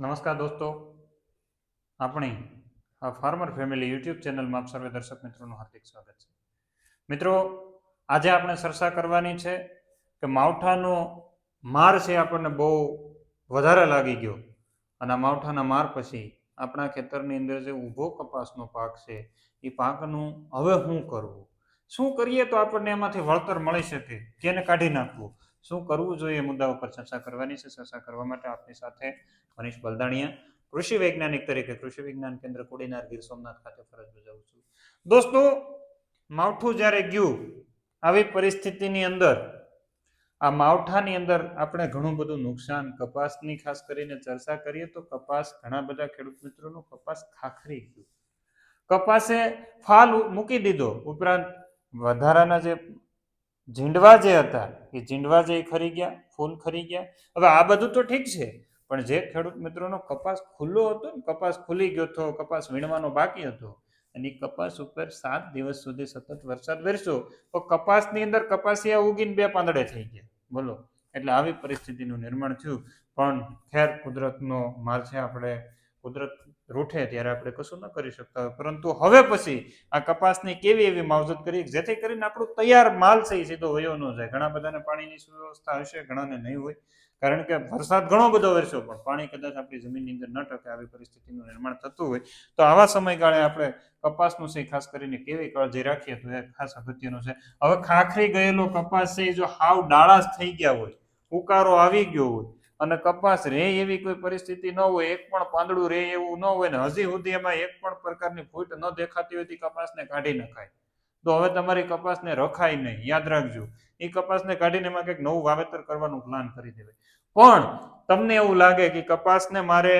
નમસ્કાર દોસ્તો. આપણી આ ફાર્મર ફેમિલી યુટ્યુબ ચેનલમાં સર્વે દર્શક મિત્રોનું હાર્દિક સ્વાગત છે. મિત્રો, આજે આપણે ચર્ચા કરવાની છે કે માવઠાનો માર છે આપણને બહુ વધારે લાગી ગયો અને આ માવઠાના માર પછી આપણા ખેતરની અંદર જે ઊભો કપાસનો પાક છે, એ પાકનું હવે શું કરવું? શું કરીએ તો આપણને એમાંથી વળતર મળી શકે? કેને કાઢી નાખવું? શું કરવું જોઈએ મુદ્દા ઉપર ચર્ચા કરવાની છે. ચર્ચા કરવા માટે આપની સાથે મનીષ બલદાણિયા, કૃષિ વૈજ્ઞાનિક તરીકે કૃષિ વિજ્ઞાન કેન્દ્ર કોડીનાર ગીર સોમનાથ ખાતે ફરજ બજાવું છું. દોસ્તો, માવઠું જ્યારે ગયું, આવી પરિસ્થિતિની અંદર, આ માવઠાની અંદર આપણે ઘણું બધું નુકસાન, કપાસની ખાસ કરીને ચર્ચા કરીએ તો કપાસ ઘણા બધા ખેડૂત મિત્રોનો કપાસ ખાખરી ગયું. કપાસે ફાલ મૂકી દીધો. ઉપરાંત વધારાના જે ઝીંડવા જે હતા, એ ઝીંડવા જે ખરી ગયા, ફૂલ ખરી ગયા. હવે આ બધું તો ઠીક છે, પણ જે ખેડૂત મિત્રોનો કપાસ ખુલ્લો હતો ને, કપાસ ખુલી ગયો હતો, કપાસ વીણવાનો બાકી હતો, અને કપાસ ઉપર સાત દિવસ સુધી સતત વરસાદ વરસ્યો, તો કપાસની અંદર કપાસિયા ઉગીને બે પાંદડે થઈ ગયા. બોલો, એટલે આવી પરિસ્થિતિનું નિર્માણ થયું. પણ ખેર કુદરતનો માર છે, આપણે કુદરત રૂઠે ત્યારે આપણે કશું ન કરી શકતા હોય. પરંતુ હવે પછી આ કપાસની કેવી એવી માવજત કરી જેથી કરીને આપણું તૈયાર માલ છે એ સીધો વયો ન જાય. ઘણા બધાને પાણીની સુવ્યવસ્થા હશે, ઘણાને નહીં હોય. કારણ કે વરસાદ ઘણો બધો વરસ્યો, પણ પાણી કદાચ આપણી જમીનની અંદર ન ટકે, આવી પરિસ્થિતિનું નિર્માણ થતું હોય. તો આવા સમયગાળે આપણે કપાસનું છે ખાસ કરીને કેવી કાળજી રાખીએ તો એ ખાસ અગત્યનું છે. હવે ખાખરી ગયેલો કપાસ છે જો હાવ ડાળા થઈ ગયા હોય, ઉકારો આવી ગયો હોય અને કપાસ રે એવી કોઈ પરિસ્થિતિ ન હોય, એક પણ પાંદડું રે એવું ન હોય ને હજી સુધી એમાં એક પણ પ્રકારની ફૂટ ન દેખાતી હોય તે કપાસને કાઢી નખાય. તો હવે તમારી કપાસને રખાય નહીં, યાદ રાખજો. એ કપાસને કાઢીને એમાં કંઈક નવું વાવેતર કરવાનું પ્લાન કરી દેવાય. પણ તમને એવું લાગે કે કપાસને મારે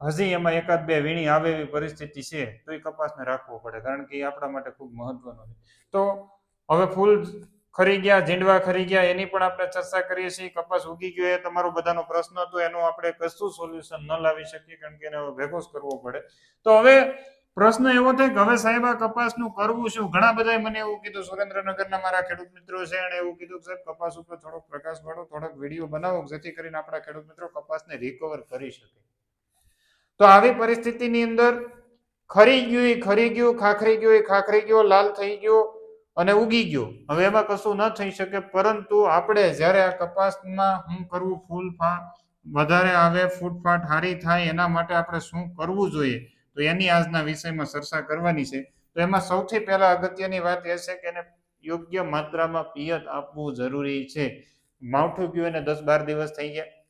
હજી એમાં એકાદ બે વીણી આવે એવી પરિસ્થિતિ છે, તો એ કપાસને રાખવો પડે, કારણ કે એ આપણા માટે ખૂબ મહત્વનો છે. તો હવે ફૂલ ખરી ગયા, ઝીંડવા ખરી ગયા, એની પણ આપણે ચર્ચા કરીએ છીએ. કપાસ ઉગી ગયો એ તમારો બધાનો પ્રશ્ન હતો. એનું આપણે કશું સોલ્યુશન ન લાવી શકીએ કારણ કે એને ભેગો કરવો પડે. તો હવે પ્રશ્ન એવો થાય કે હવે સાહેબ આ કપાસનું કરવું શું? ઘણા બધાએ મને એવું કીધું, સુરેન્દ્રનગરના મારા ખેડૂત મિત્રો છે અને એવું કીધું કે સાહેબ, કપાસ ઉપર થોડોક પ્રકાશ પાડો થોડોક વીડિયો બનાવો જેથી કરીને આપણા ખેડૂત મિત્રો કપાસને રિકવર કરી શકે. તો આવી પરિસ્થિતિની અંદર ખરી ગયું ખરી ગયું, ખાખરી ગયું, એ ખાખરી ગયો, લાલ થઈ ગયો. અને ઉગી ગયો. હવે એમાં કશું ન થઈ શકે, પરંતુ આપણે જ્યારે આ કપાસમાં શું કરવું, ફૂલ વધારે આવે ફૂટફાટ હારી થાય, એના માટે આપણે શું કરવું જોઈએ? તો એની આજના વિષયમાં ચર્ચા કરવાની છે. તો એમાં સૌથી પહેલા અગત્યની વાત એ છે કે એને યોગ્ય માત્રામાં પિયત આપવું જરૂરી છે. માવઠું પીવું એને દસ બાર દિવસ થઈ ગયા.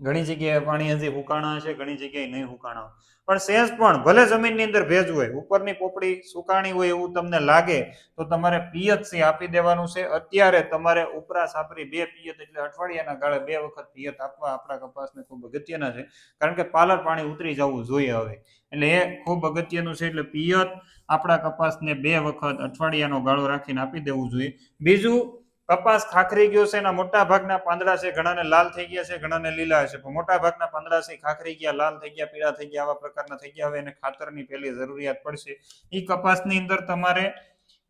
ઘણી જગ્યાએ પાણી હજી હુકાણા છે, ઘણી જગ્યાએ નહીં હુકાણા. પણ સેન્સ પણ ભલે જમીનની અંદર ભેજ હોય, ઉપરની પોપડી સુકાણી હોય એવું તમને લાગે, તો તમારે પિયત આપી દેવાનું છે. અત્યારે તમારે ઉપરા સાપરી બે પિયત એટલે અઠવાડિયાના ગાળે બે વખત પિયત આપવા આપણા કપાસને ખૂબ અગત્યના છે. કારણ કે પાલર પાણી ઉતરી જવું જોઈએ હવે. એટલે એ ખૂબ અગત્યનું છે, એટલે પિયત આપણા કપાસને બે વખત અઠવાડિયાનો ગાળો રાખીને આપી દેવું જોઈએ. બીજું કપાસ ખાખરી ગયો છે એના મોટા ભાગના પાંદડા છે, ઘણાને લાલ થઈ ગયા છે, ઘણાને લીલા છે. પણ મોટા ભાગના પાંદડા છે ખાખરી ગયા, લાલ થઈ ગયા, પીળા થઈ ગયા, આવા પ્રકારના થઈ ગયા. હવે એને ખાતરની પહેલી જરૂરિયાત પડશે. એ કપાસની અંદર તમારે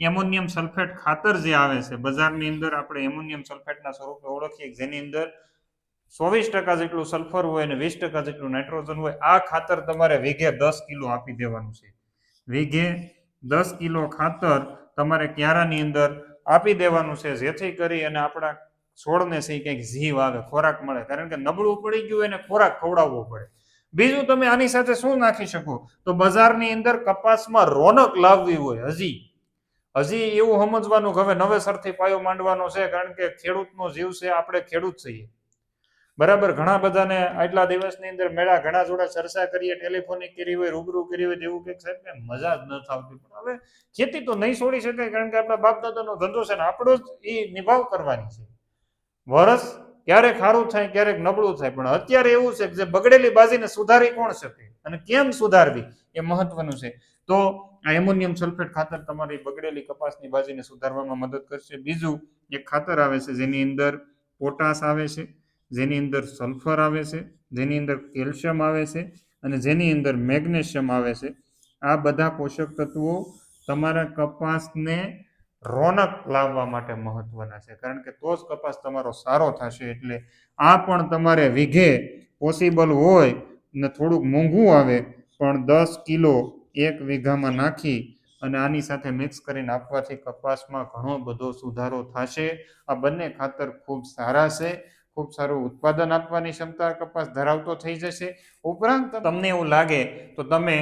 એમોનિયમ સલ્ફેટ ખાતર જે આવે છે, બજારની અંદર આપણે એમોનિયમ સલ્ફેટના સ્વરૂપે ઓળખીએ જેની અંદર ચોવીસ ટકા જેટલું સલ્ફર હોય અને વીસ ટકા જેટલું નાઇટ્રોજન હોય, આ ખાતર તમારે વીઘે દસ કિલો આપી દેવાનું છે. વીઘે દસ કિલો ખાતર તમારે ક્યારાની અંદર આપી દેવાનું છે, જેથી કરી અને આપણા છોડને છે કંઈક જીવ આવે, ખોરાક મળે. કારણ કે નબળું પડી ગયું એને ખોરાક ખવડાવવો પડે. બીજું તમે આની સાથે શું નાખી શકો? તો બજારની અંદર કપાસમાં રોનક લાવવી હોય, હજી. હજી એવું સમજવાનું કે હવે નવેસરથી પાયો માંડવાનો છે, કારણ કે ખેડૂતનો જીવ છે, આપણે ખેડૂત છીએ. બરાબર, ઘણા બધાને આટલા દિવસની અંદર મેળા ઘણા જોડે ચર્ચા કરીએ ટેલિફોનિક કરી હોય, રૂબરૂ કરી હોય, તેવું કંઈક સાહેબ મજા જ ન થતી પણ હવે ખેતી તો નહીં છોડી શકાય, કારણ કે આપણા બાપ દાદાનો ધંધો છે ને આપણો જ એ નિભાવ કરવાની છે. વરસ ક્યારેક સારું થાય, ક્યારેક નબળું થાય, પણ અત્યારે એવું છે કે જે બગડેલી બાજીને સુધારી કોણ શકે અને કેમ સુધારવી એ મહત્વનું છે. તો આ એમોનિયમ સલ્ફેટ ખાતર તમારી બગડેલી કપાસની બાજીને સુધારવામાં મદદ કરશે. બીજું એક ખાતર આવે છે જેની અંદર પોટાશ આવે છે. જેની અંદર સલ્ફર આવે છે, જેની અંદર કેલ્શિયમ આવે છે અને જેની અંદર મેગ્નેશિયમ આવે છે. આ બધા પોષક તત્વો તમારા કપાસને રોનક લાવવા માટે મહત્વના છે. કારણ કે તો જ કપાસ તમારો સારો થશે એટલે આ પણ તમારે વીઘે પોસિબલ હોય ને થોડુંક મોંઘું આવે, પણ દસ કિલો એક વીઘામાં નાખી અને આની સાથે મિક્સ કરીને આપવાથી કપાસમાં ઘણો બધો સુધારો થશે. આ બંને ખાતર ખૂબ સારા છે. ખૂબ સારું ઉત્પાદન આપવાની ક્ષમતા કપાસ ધરાવતો થઈ જશે. ઉપરાંત તમને એવું લાગે તો તમે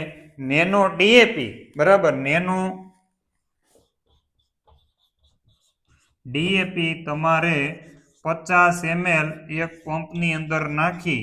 નેનો ડીએપી, બરાબર? નેનો ડીએપી તમારે પચાસ એમએલ એક પંપની અંદર નાખી,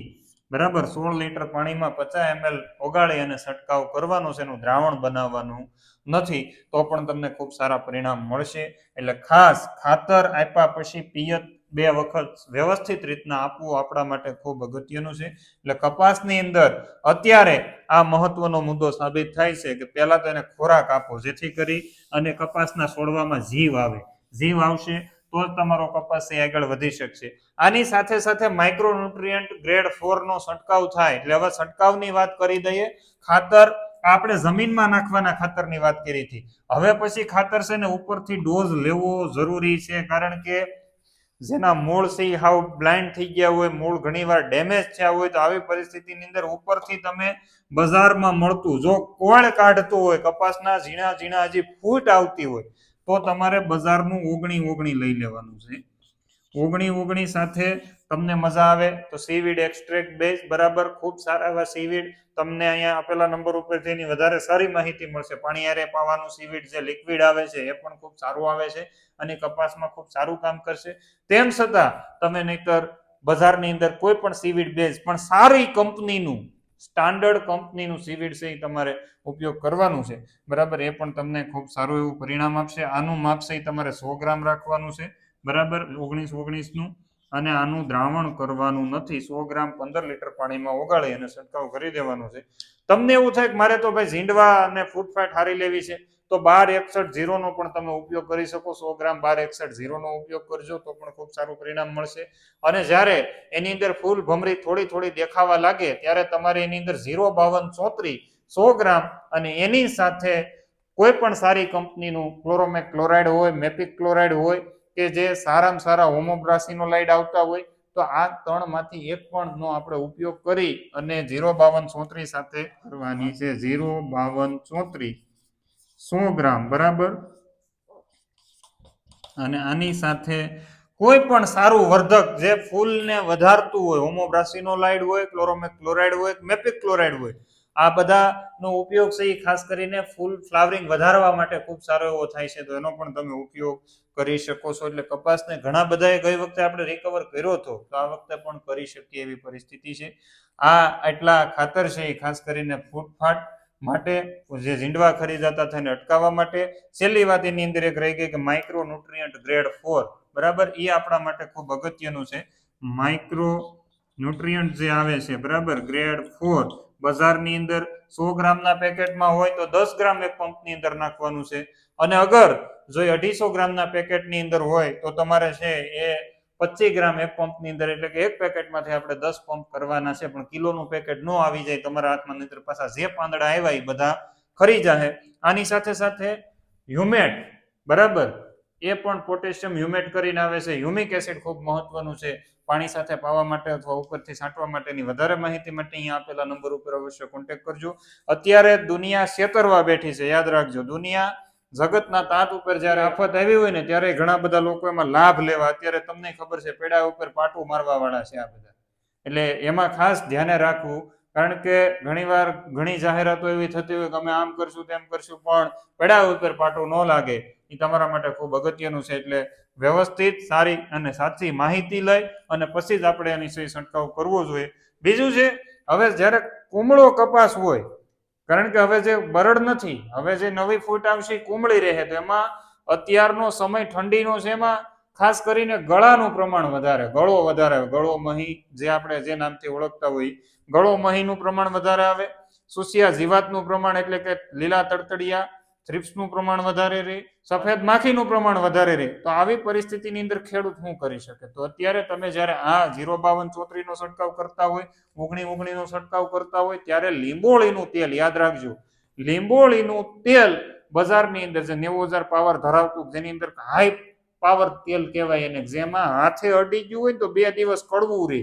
બરાબર? સોળ લીટર પાણીમાં પચાસ એમએલ ઓગાળી અને છંટકાવ કરવાનો છે, એનું દ્રાવણ બનાવવાનું નથી, તો પણ તમને ખૂબ સારા પરિણામ મળશે. એટલે ખાસ ખાતર આપ્યા પછી પિયત બે વખત વ્યવસ્થિત રીતના આપવું આપણા માટે ખૂબ અગત્યનું છે. એટલે કપાસની અંદર અત્યારે આ મહત્વનો મુદ્દો સાબિત થાય છે કે પહેલા તો એને ખોરાક આપો, જેથી કરી અને કપાસના છોડવામાં જીવ આવે. જીવ આવશે તો જ તમારો કપાસ એ આગળ વધી શકશે. આની સાથે સાથે માઇક્રોન્યુટ્રિયન્ટ ગ્રેડ ફોર નો છંટકાવ થાય. એટલે હવે છંટકાવની વાત કરી દઈએ. ખાતર આપણે જમીનમાં નાખવાના ખાતરની વાત કરી હતી. હવે પછી ખાતર છે ને ઉપરથી ડોઝ લેવો જરૂરી છે કારણ કે જેના મૂળ છે હાવ બ્લાઇન્ડ થઈ ગયા હોય, મૂળ ઘણીવાર ડેમેજ થયા હોય, તો આવી પરિસ્થિતિની અંદર ઉપરથી તમે બજારમાં મળતું, જો કોળ કાઢતું હોય, કપાસના ઝીણા ઝીણા હજી ફૂટ આવતી હોય, તો તમારે બજારનું ઓગણી ઓગણી લઈ લેવાનું છે. ઓગણી ઓગણી સાથે તમને મજા આવે તો સીવીડ એક્સ્ટ્રેક્ટ બેઝ બરાબર ખૂબ સારા એવા સીવીડ તમને અહીંયા આપેલા નંબર ઉપરથી એની વધારે સારી માહિતી મળશે. પાણી હારે પાવાનું સીવીડ જે લિક્વિડ આવે છે એ પણ ખૂબ સારું આવે છે અને કપાસમાં ખૂબ સારું કામ કરશે. તેમ છતાં તમે નહીતર બજારની અંદર કોઈ પણ સીવીડ બેઝ પણ સારી કંપનીનું સ્ટાન્ડર્ડ કંપનીનું સીવીડ છે એ તમારે ઉપયોગ કરવાનું છે. બરાબર, એ પણ તમને ખૂબ સારું એવું પરિણામ આપશે. આનું માપ છે એ તમારે સો ગ્રામ રાખવાનું છે. બરાબર, ઓગણીસ ઓગણીસનું અને આનું દ્રાવણ કરવાનું નથી. સો ગ્રામ પંદર લીટર પાણીમાં ઓગાળી અને છંટકાવ કરી દેવાનો છે. તમને એવું થાય કે મારે તો ભાઈ ઝીંડવા અને ફૂટફાટ હારી લેવી છે, તો બાર એકસઠ ઝીરોનો પણ તમે ઉપયોગ કરી શકો. સો ગ્રામ બાર એકસઠ ઝીરોનો ઉપયોગ કરજો, તો પણ ખૂબ સારું પરિણામ મળશે. અને જ્યારે એની અંદર ફૂલ ભમરી થોડી થોડી દેખાવા લાગે, ત્યારે તમારે એની અંદર ઝીરો બાવન ચોત્રી સો ગ્રામ અને એની સાથે કોઈ પણ સારી કંપનીનું ક્લોરોમેક ક્લોરાઇડ હોય, મેપિક ક્લોરાઇડ હોય કે જે સારામાં સારા હોમોબ્રાસિનોલાઇડ આવતા હોય, તો આ ત્રણમાંથી એક પણ નો આપણે ઉપયોગ કરી અને ઝીરો બાવન ચોત્રીસ સાથે કરવાની છે. ઝીરો બાવન ચોત્રીસ. સો ગ્રામ, બરાબર? અને આની સાથે કોઈ પણ સારું વર્ધક જે ફૂલને વધારતું હોય હોમોબ્રાસિનોલાઇડ હોય ક્લોરોમેક ક્લોરાઇડ હોય, મેપિક ક્લોરાઇડ હોય, આ બધાનો ઉપયોગ છે ખાસ કરીને ફૂલ ફ્લાવરિંગ વધારવા માટે ખૂબ સારો એવો થાય છે. તો એનો પણ તમે ઉપયોગ કરી શકો છો. એટલે કપાસને ઘણા બધાએ ગઈ વખતે આપણે રિકવર કર્યો હતો, તો આ વખતે પણ કરી શકીએ એવી પરિસ્થિતિ છે. આ આટલા ખાતર છે એ ખાસ કરીને ફૂટફાટ માટે, જે ઝીંડવા ખરી થાય થઈને અટકાવવા માટે. છેલ્લી વાત એની અંદર એક રહી ગઈ કે માઇક્રો ન્યુટ્રિયન્ટ ગ્રેડ ફોર બરાબર? એ આપણા માટે ખૂબ અગત્યનું છે. માઇક્રો ન્યુટ્રિયન્ટ જે આવે છે, બરાબર? ગ્રેડ ફોર બજારની અંદર સો ગ્રામના પેકેટમાં હોય તો દસ ગ્રામ એક પંપની અંદર નાખવાનું છે. અને અગર જો અઢીસો ગ્રામના પેકેટની અંદર હોય તો તમારે છે એ પચીસ ગ્રામ એક પંપની અંદર એટલે કે એક પેકેટમાંથી આપણે દસ પંપ કરવાના છે, પણ કિલોનું પેકેટ ન આવી જાય તમારા હાથમાં, નહીતર પાછા જે પાંદડા આવ્યા એ બધા ખરી જાહે. આની સાથે સાથે હ્યુમેટ, બરાબર? એ પણ પોટેશિયમ હ્યુમેટ કરીને આવે છે. હ્યુમિક એસિડ ખૂબ મહત્વનું છે. પાણી સાથે પાવા માટે અથવા ઉપરથી છાંટવા માટેની વધારે માહિતી માટે અહીંયા આપેલા નંબર ઉપર અવશ્ય કોન્ટેક્ટ કરજો. અત્યારે દુનિયા છેતરવા બેઠી છે. યાદ રાખજો, દુનિયા જગતના તાત ઉપર જ્યારે આફત આવી હોય ને ત્યારે ઘણા બધા લોકો એમાં લાભ લેવા. અત્યારે તમને ખબર છે, પેડા ઉપર પાટું મારવા વાળા છે આ બધા. એટલે એમાં ખાસ ધ્યાને રાખવું. કારણ કે ઘણીવાર ઘણી જાહેરાતો એવી થતી હોય કે અમે આમ કરશું, તેમ કરશું, પણ પેડા ઉપર પાટું ન લાગે. એ તમારા માટે ખૂબ અગત્યનું છે. એટલે વ્યવસ્થિત, સારી અને સાચી માહિતી લઈ અને પછી જ આપણે એની સહી છંટકાવ કરવો જોઈએ. બીજું છે, હવે જ્યારે કુમળો કપાસ હોય, કારણ કે હવે જે બરડ નથી, હવે જે નવી ફૂટ આવશે કુમળી રહે. તો એમાં અત્યારનો સમય ઠંડીનો છે એમાં ખાસ કરીને ગળાનું પ્રમાણ વધારે, ગળો વધારે આવે. ગળો મહી જે આપણે જે નામથી ઓળખતા હોય, ગળો મહીનું પ્રમાણ વધારે આવે. સુસિયા જીવાતનું પ્રમાણ એટલે કે લીલા તડતડિયા, થ્રિપ્સનું પ્રમાણ વધારે રહે સફેદ માખીનું પ્રમાણ વધારે રહે તો આવી પરિસ્થિતિની અંદર ખેડૂત શું કરી શકે? તો અત્યારે તમે જ્યારે આ જીરો બાવન ચોત્રીનો છંટકાવ કરતા હોય, ઓગણી ઓગણીનો છંટકાવ કરતા હોય, ત્યારે લીંબોળીનું તેલ યાદ રાખજો. લીંબોળીનું તેલ બજારની અંદર જે નેવું હજાર પાવર ધરાવતું, જેની અંદર હાઈ પાવર તેલ કહેવાય એને જેમાં હાથે અડી ગયું હોય તો બે દિવસ કડવું રહે.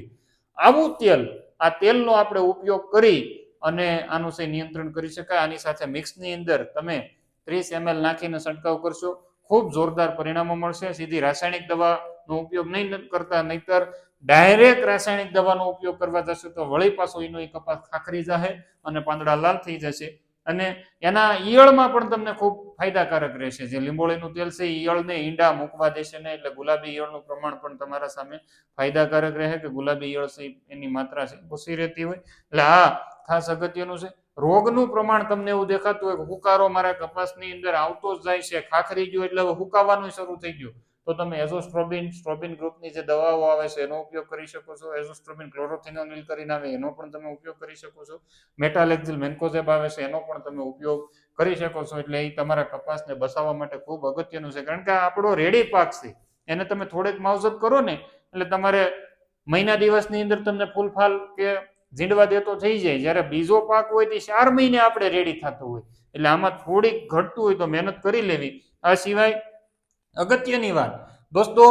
આવું તેલ, આ તેલનો આપણે ઉપયોગ કરી અને આનું છે નિયંત્રણ કરી શકાય. આની સાથે મિક્સની અંદર તમે ત્રીસ એમએલ નાખીને છંટકાવ કરશો, ખૂબ જોરદાર પરિણામો મળશે. સીધી રાસાયણિક દવાનો ઉપયોગ નહીં કરતા, નહીતર ડાયરેક્ટ રાસાયણિક દવાનો ઉપયોગ કરવા જશો તો વળી પાછો એનો એ કપાસ ખાખરી જશે અને પાંદડા લાલ થઈ જશે. અને એના ઈયળમાં પણ તમને ખૂબ ફાયદાકારક રહેશે. જે લીંબોળીનું તેલ છે ઈયળને ઈંડા મૂકવા દેશે નહીં એટલે ગુલાબી ઈયળનું પ્રમાણ પણ તમારા સામે ફાયદાકારક રહે કે ગુલાબી ઈયળ છે, એની માત્રા છે, ઓછી રહેતી હોય. એટલે આ ખાસ અગત્યનું છે. રોગનું પ્રમાણ તમને એવું દેખાતું હોય કે હુકારો મારા કપાસની અંદર આવતો જ જાય છે, ખાખરી ગયો એટલે હવે હુકાવાનું શરૂ થઈ ગયું. તો તમે એઝોસ્ટ્રોબિન સ્ટ્રોબિન ગ્રુપની જે દવાઓ આવે છે, એનો ઉપયોગ કરી શકો છો. એઝોસ્ટ્રોબિન ક્લોરોથિનોનિલ કરીને આવે, એનો પણ તમે ઉપયોગ કરી શકો છો. મેટાલેક્ઝિલ મેન્કોઝેબ આવે છે, એનો પણ તમે ઉપયોગ કરી શકો છો. એટલે એ તમારા કપાસને બસાવવા માટે ખૂબ અગત્યનું છે. કારણ કે આપણો રેડી પાક છે. એને તમે થોડેક માવજત કરો ને, એટલે તમારે મહિના દિવસની અંદર તમને ફૂલફાલ કે ઝીંડવા દેતો થઈ જાય. જ્યારે બીજો પાક હોય તે ચાર મહિને આપણે રેડી થતું હોય. એટલે આમાં થોડીક ઘટતું હોય તો મહેનત કરી લેવી. આ સિવાય અગત્યની વાત. દોસ્તો,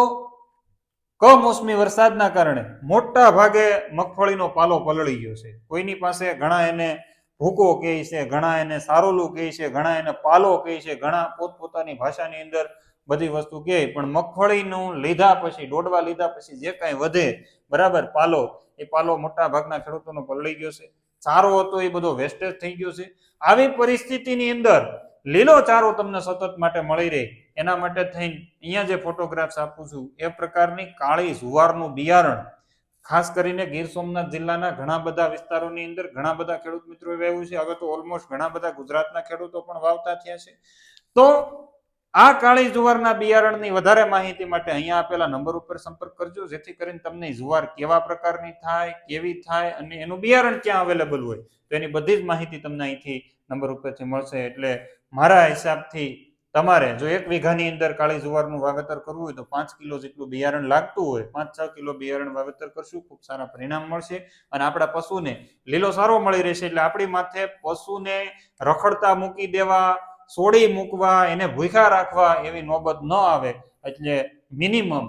કમોસમી વરસાદના કારણે મોટા ભાગે મગફળીનો પાલો પલળી ગયો છે. કોઈની પાસે ઘણા એને ભૂકો કહે છે, ઘણા એને સારોલું કહે છે, ઘણા એને પાલો કહે છે, ઘણા પોતપોતાની ભાષાની અંદર બધી વસ્તુ કહે. પણ મગફળીનું લીધા પછી દોડવા લીધા પછી જે કાંઈ વધે, બરાબર, પાલો, એ પાલો મોટા ભાગના ખેડૂતોનો પલળી ગયો છે. ચારો હતો એ બધો વેસ્ટેજ થઈ ગયો છે. આવી પરિસ્થિતિની અંદર લીલો ચારો તમને સતત માટે મળી રહે. એના માટે થઈને અહીંયા જે ફોટોગ્રાફ્સ આપું છું, એ પ્રકારની કાળી જુવારનું બિયારણ, ખાસ કરીને ગીર સોમનાથ જિલ્લાના ઘણા બધા વિસ્તારોની અંદર ઘણા બધા ખેડૂત મિત્રો વાવ્યું છે. હવે તો ઓલમોસ્ટ ઘણા બધા ગુજરાતના ખેડૂતો પણ વાવતા થયા છે. તો આ કાળી જુવારના બિયારણની વધારે માહિતી માટે અહીંયા આપેલા નંબર ઉપર સંપર્ક કરજો, જેથી કરીને તમને જુવાર કેવા પ્રકારની થાય, કેવી થાય અને એનું બિયારણ ક્યાં અવેલેબલ હોય, તો એની બધી જ માહિતી તમને અહીંથી નંબર ઉપરથી મળશે. એટલે મારા હિસાબથી તમારે જો એક વીઘાની અંદર કાળી જુવારનું વાવેતર કરવું હોય તો પાંચ કિલો જેટલું બિયારણ લાગતું હોય, પાંચ છ કિલો બિયારણ વાવેતર કરશું, ખૂબ સારા પરિણામ મળશે અને આપણા પશુને લીલો સારો મળી રહેશે એટલે આપણી માથે પશુને રખડતા મૂકી દેવા છોડી મૂકવા, એને ભૂખ્યા રાખવા એવી નોબત ન આવે. એટલે મિનિમમ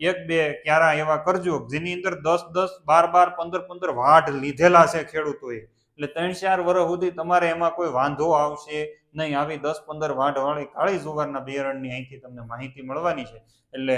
એક, બે ક્યારા એવા કરજો જેની અંદર દસ દસ, બાર બાર, પંદર પંદર વાઢ લીધેલા છે ખેડૂતોએ. એટલે ત્રણ ચાર વર્ષ સુધી તમારે એમાં કોઈ વાંધો આવશે નહીં, આવી દસ પંદર વાઢવાળી કાળી જુવારના બિયારણની અહીંથી તમને માહિતી મળવાની છે. એટલે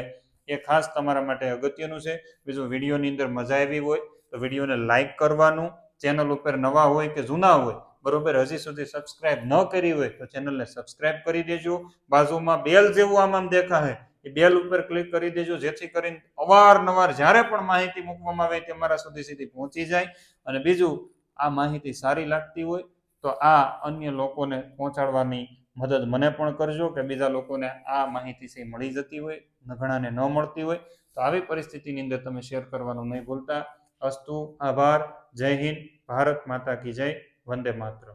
એ ખાસ તમારા માટે અગત્યનું છે. બીજું, વિડીયોની અંદર મજા આવી હોય તો વિડીયોને લાઇક કરવાનું, ચેનલ ઉપર નવા હોય કે જૂના હોય, બરોબર, હજી સુધી સબસ્ક્રાઇબ ન કરી હોય તો ચેનલને સબસ્ક્રાઇબ કરી દેજો. બાજુમાં બેલ જેવું આમ આમ દેખાય, એ બેલ ઉપર ક્લિક કરી દેજો, જેથી કરીને અવારનવાર જ્યારે પણ માહિતી મૂકવામાં આવે તે અમારા સુધી સીધી પહોંચી જાય. અને બીજું, આ માહિતી સારી લાગતી હોય તો આ અન્ય લોકોને પહોંચાડવાની મદદ મને પણ કરજો કે બીજા લોકોને આ માહિતી છે મળી જતી હોય ઘણાને ન મળતી હોય. તો આવી પરિસ્થિતિની અંદર તમે શેર કરવાનું નહીં ભૂલતા. અસ્તુ, આભાર. જય હિન્દ. ભારત માતા કી જય. વંદે માતરમ.